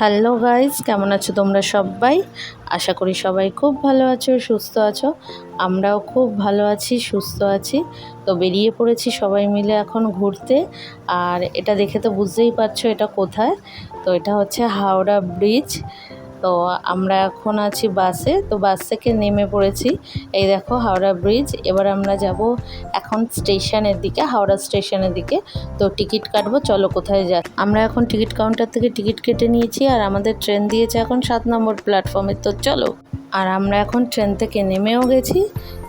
Hello guys কেমন আছো তোমরা সবাই? আশা করি সবাই খুব ভালো আছো, সুস্থ আছো। আমরাও খুব ভালো আছি, সুস্থ আছি। তো বেরিয়ে পড়েছি সবাই মিলে এখন ঘুরতে। আর এটা দেখে তো বুঝতেই পারছ এটা কোথায়। তো এটা হচ্ছে হাওড়া ব্রিজ। তো আমরা এখন আছি বাসে, তো বাস থেকে নেমে পড়েছি। এই দেখো হাওড়া ব্রিজ, এবার আমরা যাব এখন স্টেশনের দিকে, হাওড়া স্টেশনের দিকে। তো টিকিট কাটবো, চলো কোথায় যা আমরা এখন টিকিট কাউন্টার থেকে টিকিট কেটে নিয়েছি, আর আমাদের ট্রেন দিয়েছে এখন সাত নম্বর প্ল্যাটফর্মে। তো চলো, আর আমরা এখন ট্রেন থেকে নেমেও গেছি।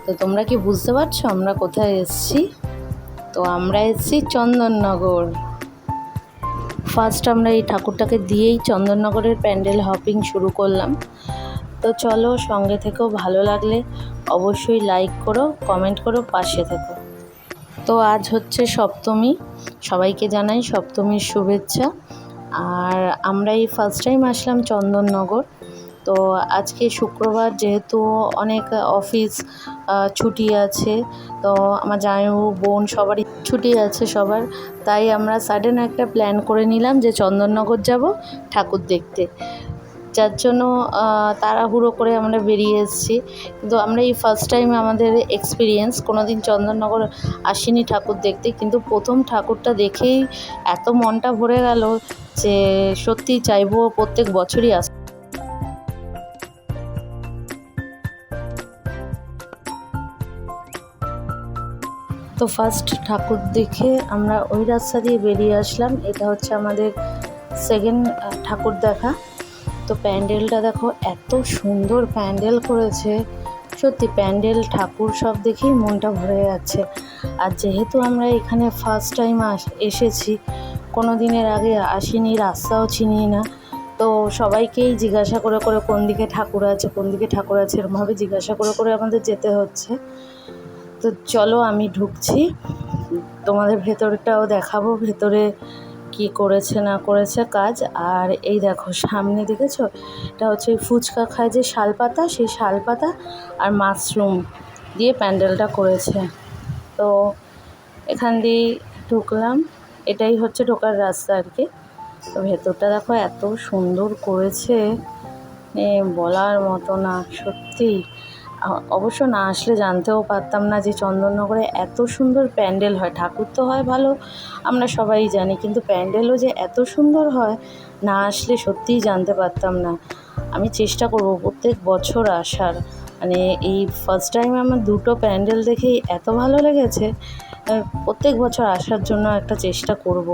তো তোমরা কি বুঝতে পারছ আমরা কোথায় এসেছি? তো আমরা এসেছি চন্দননগর। ফার্স্ট আমরা এই ঠাকুরটাকে দিয়েই চন্দননগরের প্যান্ডেল হপিং শুরু করলাম। তো চলো সঙ্গে থেকেও ভালো লাগলে অবশ্যই লাইক করো কমেন্ট করো, পাশে থেকো। তো আজ হচ্ছে সপ্তমী। সবাইকে জানাই সপ্তমীর শুভেচ্ছা। আর আমরা এই ফার্স্ট টাইম আসলাম চন্দননগর। তো আজকে শুক্রবার যেহেতু অনেক অফিস ছুটি আছে, তো আমার জামাইবাবু, বোন সবারই ছুটি আছে সবার, তাই আমরা সাডেন একটা প্ল্যান করে নিলাম যে চন্দননগর যাব ঠাকুর দেখতে। যার জন্য তাড়াহুড়ো করে আমরা বেরিয়ে এসেছি। কিন্তু আমরা এই ফার্স্ট টাইম আমাদের এক্সপিরিয়েন্স কোনো দিন চন্দননগর আসিনি ঠাকুর দেখতে, কিন্তু প্রথম ঠাকুরটা দেখেই এত মনটা ভরে গেল যে সত্যি চাইব প্রত্যেক বছরই আস তো ফার্স্ট ঠাকুর দেখে আমরা ওই রাস্তা দিয়ে বেরিয়ে আসলাম। এটা হচ্ছে আমাদের সেকেন্ড ঠাকুর দেখা। তো প্যান্ডেলটা দেখো, এত সুন্দর প্যান্ডেল করেছে। সত্যি প্যান্ডেল, ঠাকুর সব দেখেই মনটা ভরে যাচ্ছে। আর যেহেতু আমরা এখানে ফার্স্ট টাইম আস, এসেছি কোনো দিনের আগে আসিনি, রাস্তাও চিনি না। তো সবাইকেই জিজ্ঞাসা করে করে কোন দিকে ঠাকুর আছে, কোন দিকে ঠাকুর আছে এরমভাবে জিজ্ঞাসা করে করে আমাদের যেতে হচ্ছে। তো চলো আমি ঢুকছি। তোমাদের ভেতরটাও দেখাবো, ভেতরে কি করেছে, না করেছে কাজ। আর এই দেখো, সামনে দেখেছ? এটা হচ্ছে ফুচকা খায় যে শালপাতা, সেই শালপাতা আর মাশরুম দিয়ে প্যান্ডেলটা করেছে। তো এখান দিয়েই ঢুকলাম। এটাই হচ্ছে ঢোকার রাস্তা আর কি। তো ভেতরটা দেখো, এত সুন্দর করেছে। বলার মতো না, সত্যি। অবশ্য না আসলে জানতেও পারতাম না যে চন্দননগরে এত সুন্দর প্যান্ডেল হয়। ঠাকুর তো হয় ভালো, আমরা সবাই জানি, কিন্তু প্যান্ডেলও যে এত সুন্দর হয়, না আসলে সত্যিই জানতে পারতাম না। আমি চেষ্টা করব প্রত্যেক বছর আসার। মানে এই ফার্স্ট টাইম আমার দুটো প্যান্ডেল দেখেই এত ভালো লেগেছে। প্রত্যেক বছর আসার জন্য একটা চেষ্টা করব।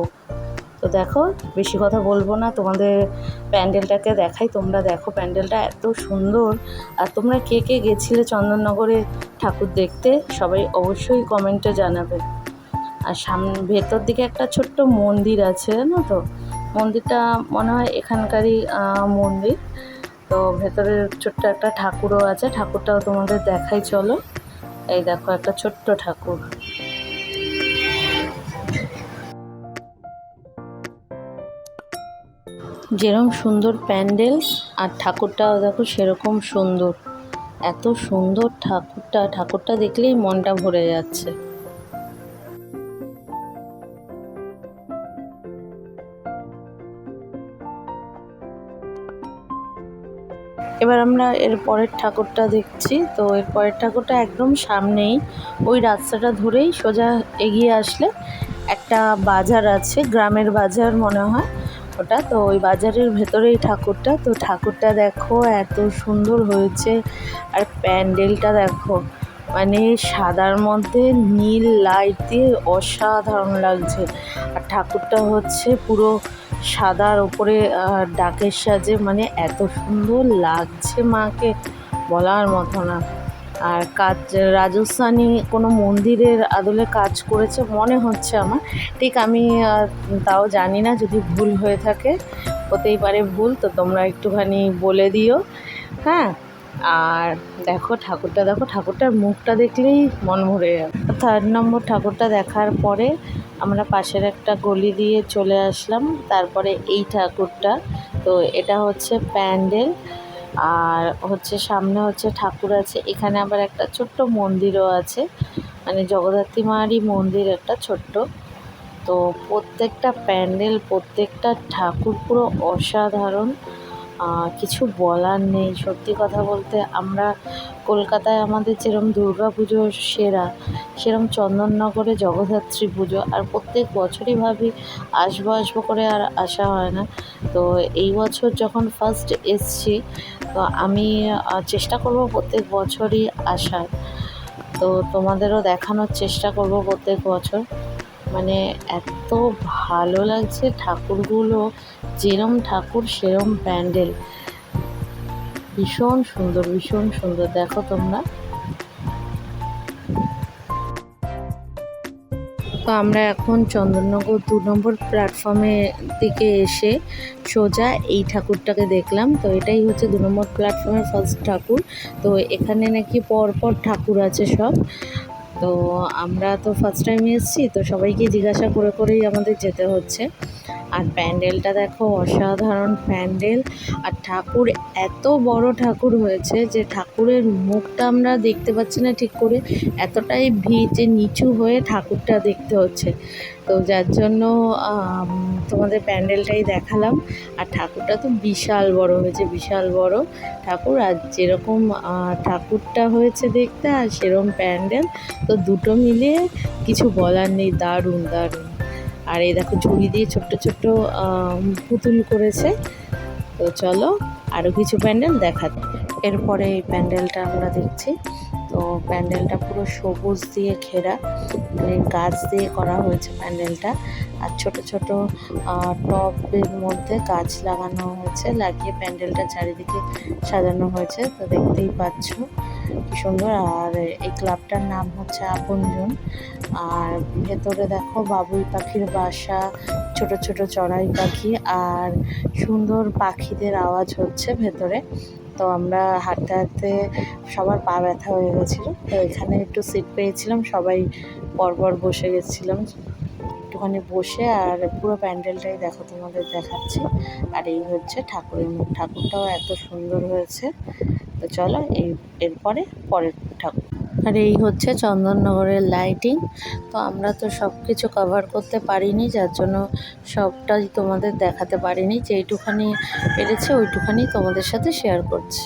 তো দেখো, বেশি কথা বলব না, তোমাদের প্যান্ডেলটাকে দেখাই। তোমরা দেখো প্যান্ডেলটা এত সুন্দর। আর তোমরা কে কে গেছিলে চন্দননগরে ঠাকুর দেখতে, সবাই অবশ্যই কমেন্টে জানাবে। আর সামনে ভেতর দিকে একটা ছোট্ট মন্দির আছে, জানো তো? মন্দিরটা মনে হয় এখানকারই মন্দির। তো ভেতরে ছোট্ট একটা ঠাকুরও আছে, ঠাকুরটাও তোমাদের দেখাই, চলো। এই দেখো একটা ছোট্ট ঠাকুর। যেরকম সুন্দর প্যান্ডেল আর ঠাকুরটাও দেখো সেরকম সুন্দর। এত সুন্দর ঠাকুরটা ঠাকুরটা দেখলেই মনটা ভরে যাচ্ছে। এবার আমরা এর পরের ঠাকুরটা দেখছি। তো এর পরের ঠাকুরটা একদম সামনেই, ওই রাস্তাটা ধরেই সোজা এগিয়ে আসলে একটা বাজার আছে, গ্রামের বাজার মনে হয়। ওটা তো ওই বাজারের ভেতরেই ঠাকুরটা। তো ঠাকুরটা দেখো, এত সুন্দর হয়েছে। আর প্যান্ডেলটা দেখো মানে সাদার মধ্যে নীল লাইট দিয়ে অসাধারণ লাগছে। আর ঠাকুরটা হচ্ছে পুরো সাদার ওপরে ডাকের সাজে মানে এত সুন্দর লাগছে মাকে বলার মতো না। আর কাজ, রাজস্থানী কোনো মন্দিরের আদলে কাজ করেছে মনে হচ্ছে আমার। ঠিক আমি তাও জানি না, যদি ভুল হয়ে থাকে, হতেই পারে ভুল, তো তোমরা একটুখানি বলে দিও। হ্যাঁ আর দেখো ঠাকুরটা, দেখো ঠাকুরটার মুখটা দেখলেই মন ভরে যাবে। থার্ড নম্বর ঠাকুরটা দেখার পরে আমরা পাশের একটা গলি দিয়ে চলে আসলাম, তারপরে এই ঠাকুরটা। তো এটা হচ্ছে প্যান্ডেল। আর হচ্ছে সামনে হচ্ছে ঠাকুর আছে। এখানে আবার একটা ছোট্ট মন্দিরও আছে। মানে জগদ্ধাত্রী মারই মন্দির একটা ছোট্ট। তো প্রত্যেকটা প্যান্ডেল, প্রত্যেকটা ঠাকুর পুরো অসাধারণ। কিছু বলার নেই। সত্যি কথা বলতে আমরা কলকাতায় আমাদের যেরম দুর্গা পুজো সেরা সেরম চন্দননগরে জগদ্ধাত্রী পুজো। আর প্রত্যেক বছরই ভাবি আসব আসব করে আর আসা হয় না। তো এই বছর যখন ফার্স্ট এসছি তো আমি চেষ্টা করব প্রত্যেক বছরই আসার। তো তোমাদেরও দেখানোর চেষ্টা করব প্রত্যেক বছর। মানে এত ভালো লাগছে ঠাকুরগুলো, যেরম ঠাকুর সেরম প্যান্ডেল। ভীষণ সুন্দর ভীষণ সুন্দর। দেখো তোমরা। তো আমরা এখন চন্দননগর দু নম্বর প্ল্যাটফর্মের দিকে এসে সোজা এই ঠাকুরটাকে দেখলাম। তো এটাই হচ্ছে দু নম্বর প্ল্যাটফর্মের ফার্স্ট ঠাকুর। তো এখানে নাকি পরপর ঠাকুর আছে সব। তো আমরা তো ফার্স্ট টাইম এসেছি, তো সবাইকে জিজ্ঞাসা করে করেই আমাদের যেতে হচ্ছে। আর প্যান্ডেলটা দেখো অসাধারণ প্যান্ডেল। আর ঠাকুর এত বড় ঠাকুর হয়েছে যে ঠাকুরের মুখটা আমরা দেখতে পাচ্ছি না ঠিক করে। এতটাই ভিড় যে নিচু হয়ে ঠাকুরটা দেখতে হচ্ছে। তো যার জন্য তোমাদের প্যান্ডেলটাই দেখালাম। আর ঠাকুরটা তো বিশাল বড় হয়েছে, বিশাল বড় ঠাকুর। আর যেরকম ঠাকুরটা হয়েছে দেখতে আর সেরকম প্যান্ডেল। তো দুটো মিলিয়ে কিছু বলার নেই, দারুণ দারুণ। আর এই দেখো ঝুড়ি দিয়ে ছোট্ট ছোট্ট পুতুল করেছে। তো চলো আরও কিছু প্যান্ডেল দেখা এরপরে এই প্যান্ডেলটা আমরা দেখছি। তো প্যান্ডেলটা পুরো সবুজ দিয়ে ঘেরা। মানে গাছ দিয়ে করা হয়েছে প্যান্ডেলটা। আর ছোট ছোট টবের মধ্যে গাছ লাগানো হয়েছে, লাগিয়ে প্যান্ডেলটা চারিদিকে সাজানো হয়েছে। তো দেখতেই পাচ্ছ কি সুন্দর। আর এই ক্লাবটার নাম হচ্ছে আপনজন। আর ভেতরে দেখো বাবুই পাখির বাসা, ছোট ছোট চড়াই পাখি, আর সুন্দর পাখিদের আওয়াজ হচ্ছে ভেতরে। তো আমরা হাঁটতে হাঁটতে সবার পা ব্যথা হয়ে গেছিল। তো এখানে একটু সিট পেয়েছিলাম, সবাই পরপর বসে গেছিলাম। একটুখানি বসে আর পুরো প্যান্ডেলটাই দেখো তোমাদের দেখাচ্ছি। আর এই হচ্ছে ঠাকুরের মুখ। ঠাকুরটাও এত সুন্দর হয়েছে। তো চলো এই, এরপরে পরের ঠাকুর। আর এই হচ্ছে চন্দননগরের লাইটিং তো আমরা তো সব কিছু কভার করতে পারিনি, যার জন্য সবটাই তোমাদের দেখাতে পারিনি। যেইটুখানি পেরেছে, ওইটুখানি তোমাদের সাথে শেয়ার করছি।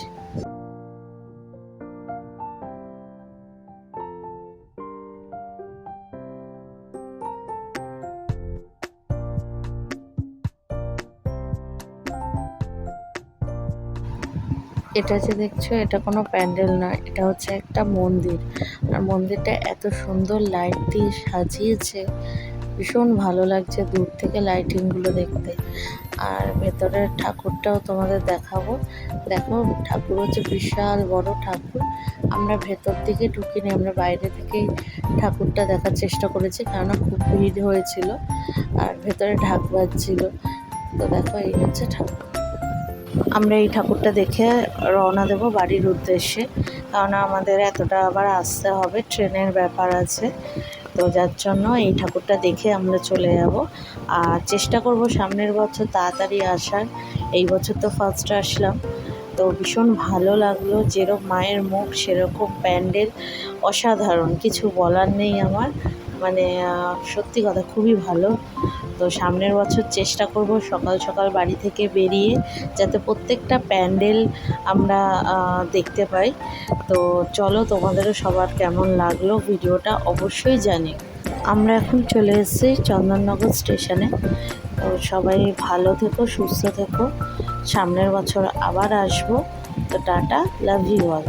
এটা যে দেখছ, এটা কোনো প্যান্ডেল নয়, এটা হচ্ছে একটা মন্দির। আর মন্দিরটা এত সুন্দর লাইট দিয়ে সাজিয়েছে, ভীষণ ভালো লাগছে দূর থেকে লাইটিংগুলো দেখতে। আর ভেতরের ঠাকুরটাও তোমাদের দেখাবো। দেখো, ঠাকুর হচ্ছে বিশাল বড় ঠাকুর। আমরা ভেতর দিকে ঢুকিনি, আমরা বাইরে থেকেই ঠাকুরটা দেখার চেষ্টা করেছি, কেননা খুব ভিড় হয়েছিল, আর ভেতরে ঢাক বাজছিল। তো দেখো, এই হচ্ছে ঠাকুর। আমরা এই ঠাকুরটা দেখে রওনা দেব বাড়ির উদ্দেশ্যে। কারণ আমাদের এতটা আবার আসতে হবে, ট্রেনের ব্যাপার আছে। তো যার জন্য এই ঠাকুরটা দেখে আমরা চলে যাব। আর চেষ্টা করব সামনের বছর তাড়াতাড়ি আসার। এই বছর তো ফার্স্ট আসলাম। তো ভীষণ ভালো লাগল, যেরকম মায়ের মুখ, সেরকম প্যান্ডেল, অসাধারণ। কিছু বলার নেই আমার। মানে সত্যি কথা, খুবই ভালো। তো সামনের বছর চেষ্টা করব সকাল সকাল বাড়ি থেকে বেরিয়ে যাতে প্রত্যেকটা প্যান্ডেল আমরা দেখতে পাই। তো চলো তোমাদেরও সবার কেমন লাগল ভিডিওটা অবশ্যই জানি। আমরা এখন চলে এসেছি চন্দননগর স্টেশনে। তো সবাই ভালো থেকো, সুস্থ থেকো। সামনের বছর আবার আসব। তো টাটা, লাভ ইউ অল